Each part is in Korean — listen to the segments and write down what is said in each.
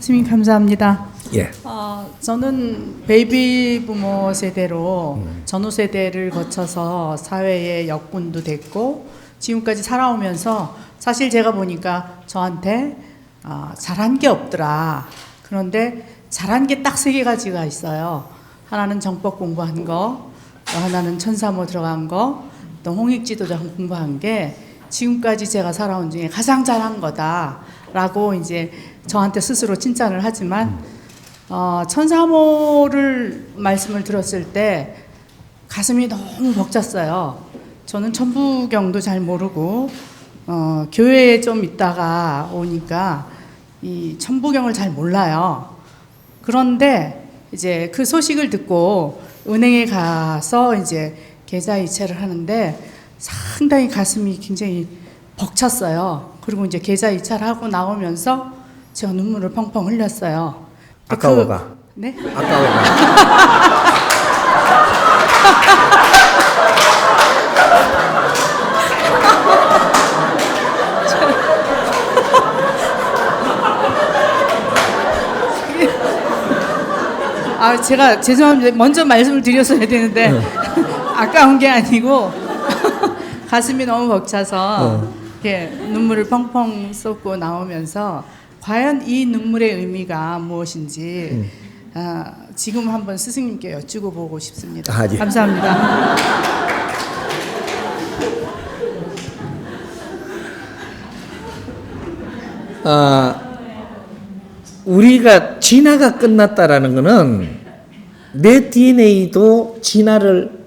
스님 감사합니다. 예. 어, 저는 베이비 부모 세대로 전후 세대를 거쳐서 사회에 역군도 됐고 지금까지 살아오면서 사실 제가 보니까 저한테 어, 잘한 게 없더라. 그런데 잘한 게 딱 세 가지가 있어요. 하나는 정법 공부한 거, 또 하나는 천사모 들어간 거, 또 홍익지도자 공부한 게 지금까지 제가 살아온 중에 가장 잘한 거다 라고 이제 저한테 스스로 칭찬을 하지만 어, 천사모를 말씀을 들었을 때 가슴이 너무 벅찼어요. 저는 천부경도 잘 모르고 어, 교회에 좀 있다가 오니까 이 천부경을 잘 몰라요. 그런데 이제 그 소식을 듣고 은행에 가서 이제 계좌 이체를 하는데 상당히 가슴이 굉장히 벅찼어요. 그리고 이제 계좌 이체를 하고 나오면서 제가 눈물을 펑펑 흘렸어요. 아까워가. 그, 네? 아까워. 아 제가 죄송합니다. 먼저 말씀을 드렸어야 되는데 아까운 게 아니고 가슴이 너무 벅차서 이렇게 눈물을 펑펑 쏟고 나오면서 과연 이 눈물의 의미가 무엇인지 아, 지금 한번 스승님께 여쭈고 보고 싶습니다. 아, 예. 감사합니다. 아, 우리가 진화가 끝났다라는 것은 내 DNA도 진화를 한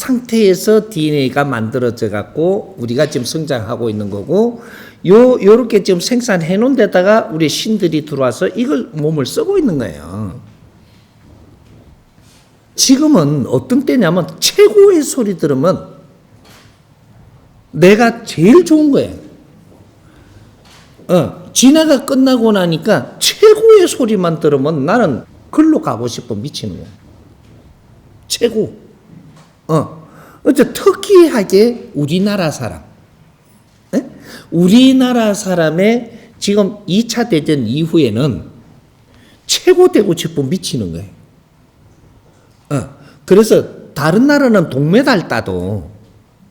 상태에서 DNA가 만들어져 갖고 우리가 지금 성장하고 있는 거고 요 요렇게 지금 생산해 놓은 데다가 우리 신들이 들어와서 이걸 몸을 쓰고 있는 거예요. 지금은 어떤 때냐면 최고의 소리 들으면 내가 제일 좋은 거예요. 어, 진화가 끝나고 나니까 최고의 소리만 들으면 나는 글로 가고 싶어 미치는 거야. 최고. 어, 어째 특이하게 우리나라 사람. 에? 우리나라 사람의 지금 2차 대전 이후에는 최고 되고 싶어 미치는 거예요. 어, 그래서 다른 나라는 동메달 따도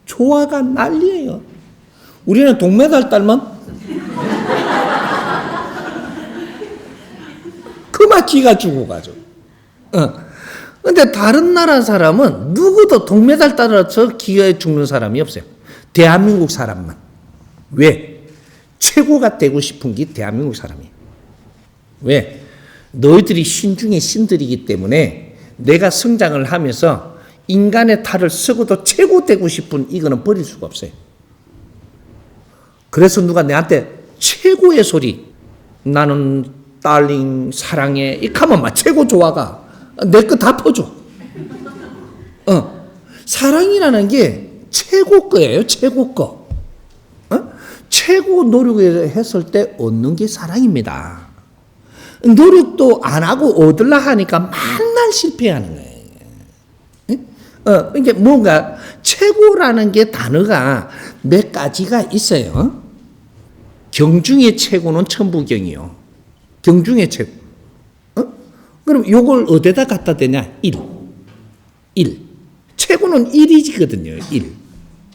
조화가 난리예요. 우리는 동메달 따면 그만 기가 죽어 가죠. 어. 근데 다른 나라 사람은 누구도 동메달 따라서 기가 죽는 사람이 없어요. 대한민국 사람만. 왜? 최고가 되고 싶은 게 대한민국 사람이에요. 왜? 너희들이 신 중에 신들이기 때문에 내가 성장을 하면서 인간의 탈을 쓰고도 최고 되고 싶은 이거는 버릴 수가 없어요. 그래서 누가 내한테 최고의 소리 나는 딸링 사랑해 이 가면 막 최고 좋아가 내 거 다 퍼줘. 어 사랑이라는 게 최고 거예요 최고 거. 어? 최고 노력을 했을 때 얻는 게 사랑입니다. 노력도 안 하고 얻으려 하니까 맨날 실패하는 거예요. 어, 이게 뭔가 최고라는 게 단어가 몇 가지가 있어요. 경중의 최고는 천부경이요. 경중의 최고. 어? 그럼 요걸 어디다 갖다 대냐? 1. 1. 최고는 1이지거든요. 1.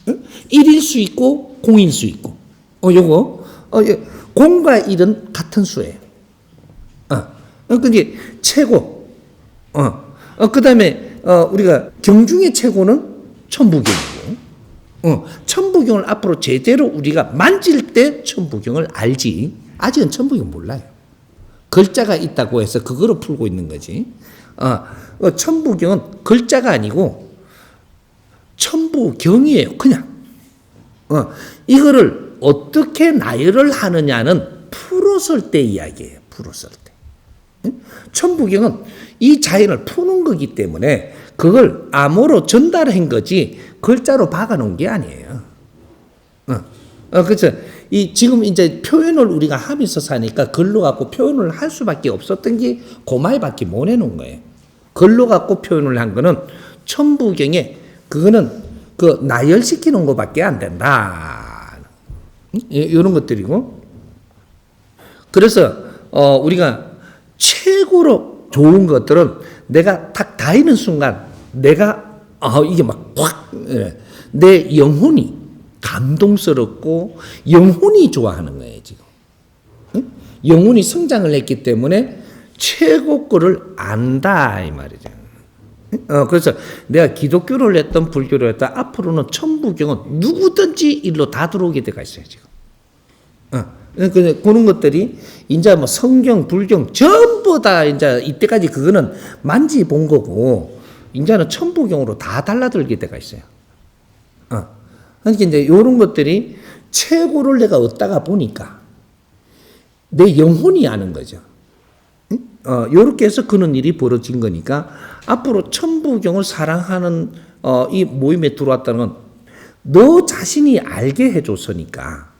어? 1일 수 있고 공일 수 있고. 어, 요거 어, 예. 공과 1은 같은 수예요. 어. 어, 근데 최고. 어. 어, 그다음에 어, 우리가 경중의 최고는 천부경이고. 어, 천부경을 앞으로 제대로 우리가 만질 때 천부경을 알지. 아직은 천부경 몰라요. 글자가 있다고 해서 그거로 풀고 있는 거지. 어, 어, 천부경은 글자가 아니고 천부경이에요. 그냥. 어, 이거를 어떻게 나열을 하느냐는 풀었을 때 이야기예요. 풀었을 때. 응? 천부경은 이 자연을 푸는 거기 때문에 그걸 암호로 전달한 거지 글자로 박아놓은 게 아니에요. 어, 어, 그렇죠. 이 지금 이제 표현을 우리가 하면서 사니까 글로 갖고 표현을 할 수밖에 없었던 게 고말밖에 못 해놓은 거예요. 글로 갖고 표현을 한 거는 천부경에 그거는 그 나열시키는 것밖에 안 된다. 이런 것들이고. 그래서 어, 우리가 최고로 좋은 것들은 내가 탁 닿이는 순간 내가 어, 이게 막 확내 영혼이 감동스럽고 영혼이 좋아하는 거예요 지금. 응? 영혼이 성장을 했기 때문에 최고 거를 안다 이 말이죠. 어, 그래서 내가 기독교를 했던 불교를 했던 앞으로는 천부경은 누구든지 일로 다 들어오게 돼가 있어요 지금. 어, 그 그런 것들이 이제 뭐 성경, 불경 전부 다 이제 이때까지 그거는 만지 본 거고 이제는 천부경으로 다 달라들게 돼가 있어요. 어, 그러니까 이제 이런 것들이 최고를 내가 얻다가 보니까 내 영혼이 아는 거죠. 어, 요렇게 해서 그런 일이 벌어진 거니까 앞으로 천부경을 사랑하는 어, 이 모임에 들어왔다는 건 너 자신이 알게 해줬으니까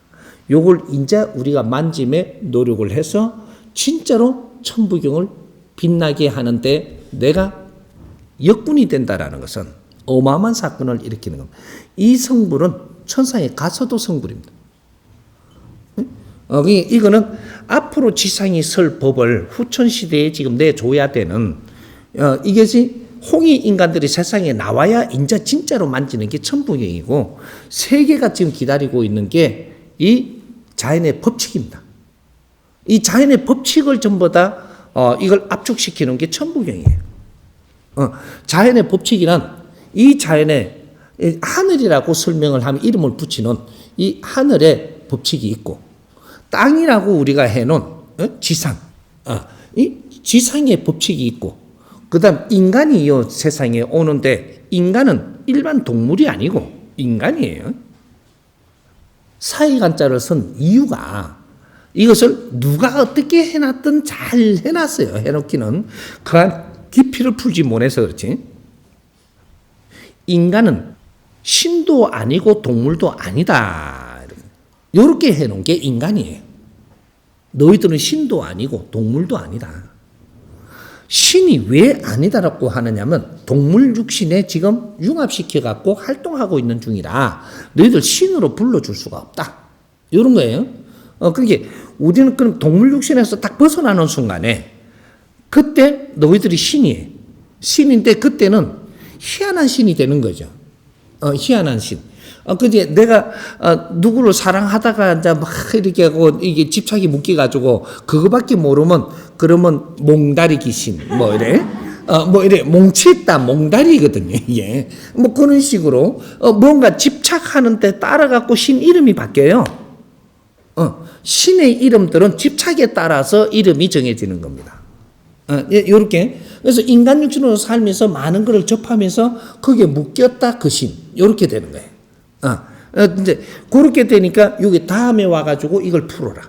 요걸 이제 우리가 만짐에 노력을 해서 진짜로 천부경을 빛나게 하는데 내가 역군이 된다라는 것은 어마어마한 사건을 일으키는 겁니다. 이 성불은 천상에 가서도 성불입니다. 어, 이- 이거는 앞으로 지상이 설 법을 후천 시대에 지금 내줘야 되는 어, 이것이 홍이 인간들이 세상에 나와야 인자 진짜로 만지는 게 천부경이고 세계가 지금 기다리고 있는 게 이 자연의 법칙입니다. 이 자연의 법칙을 전부 다 어, 이걸 압축시키는 게 천부경이에요. 어, 자연의 법칙이란 이 자연의 이 하늘이라고 설명을 하면 이름을 붙이는 이 하늘의 법칙이 있고 땅이라고 우리가 해놓은 어? 지상, 어, 이 지상의 법칙이 있고 그다음 인간이 이 세상에 오는데 인간은 일반 동물이 아니고 인간이에요. 사이간자를 쓴 이유가 이것을 누가 어떻게 해놨든 잘 해놨어요. 해놓기는 그한 깊이를 풀지 못해서 그렇지. 인간은 신도 아니고 동물도 아니다. 이렇게 해놓은 게 인간이에요. 너희들은 신도 아니고 동물도 아니다. 신이 왜 아니다라고 하느냐면 동물 육신에 지금 융합시켜 갖고 활동하고 있는 중이라 너희들 신으로 불러줄 수가 없다. 이런 거예요. 어, 그게 우리는 그럼 동물 육신에서 딱 벗어나는 순간에 그때 너희들이 신이에요. 신인데 그때는 희한한 신이 되는 거죠. 어, 희한한 신. 어, 근데 내가 어, 누구를 사랑하다가 이제 막 이렇게 하고 이게 집착이 묶여가지고 그거밖에 모르면 그러면 몽다리 귀신 뭐 이래. 어, 뭐 이래 몽치있다 몽다리거든요. 예. 뭐 그런 식으로 어, 뭔가 집착하는 데 따라갖고 신 이름이 바뀌어요. 어, 신의 이름들은 집착에 따라서 이름이 정해지는 겁니다. 어, 요렇게. 그래서 인간 육신으로 살면서 많은 것을 접하면서 거기에 묶였다 그 신. 요렇게 되는 거예요. 어, 어, 이제 그렇게 되니까 여기 다음에 와가지고 이걸 풀어라.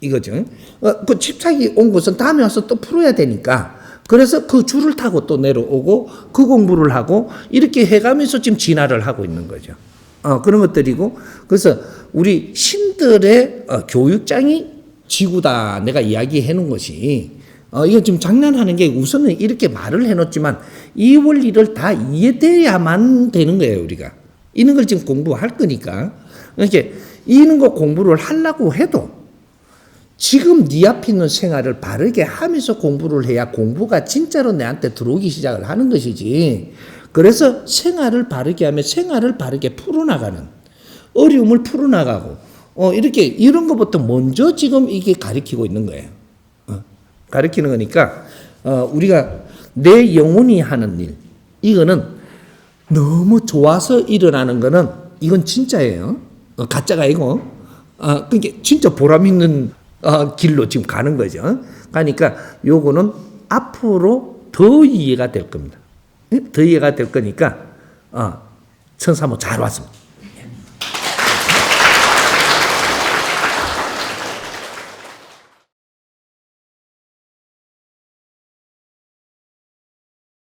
이거죠. 어, 그 집착이 온 것은 다음에 와서 또 풀어야 되니까. 그래서 그 줄을 타고 또 내려오고 그 공부를 하고 이렇게 해가면서 지금 진화를 하고 있는 거죠. 어, 그런 것들이고. 그래서 우리 신들의 어, 교육장이 지구다. 내가 이야기해 놓은 것이. 어, 이거 지금 장난하는 게 우선은 이렇게 말을 해놓지만 이 원리를 다 이해돼야만 되는 거예요, 우리가. 이런 걸 지금 공부할 거니까. 이렇게 이런 거 공부를 하려고 해도 지금 네 앞에 있는 생활을 바르게 하면서 공부를 해야 공부가 진짜로 내한테 들어오기 시작을 하는 것이지. 그래서 생활을 바르게 하면 생활을 바르게 풀어나가는 어려움을 풀어나가고 어, 이렇게 이런 것부터 먼저 지금 이게 가리키고 있는 거예요. 어, 가리키는 거니까 어, 우리가 내 영혼이 하는 일 이거는 너무 좋아서 일어나는 거는 이건 진짜예요. 어, 가짜가 아니고. 어, 그게 진짜 보람 있는 어, 길로 지금 가는 거죠. 그러니까 요거는 앞으로 더 이해가 될 겁니다. 예? 더 이해가 될 거니까 어, 천사모 잘 왔습니다.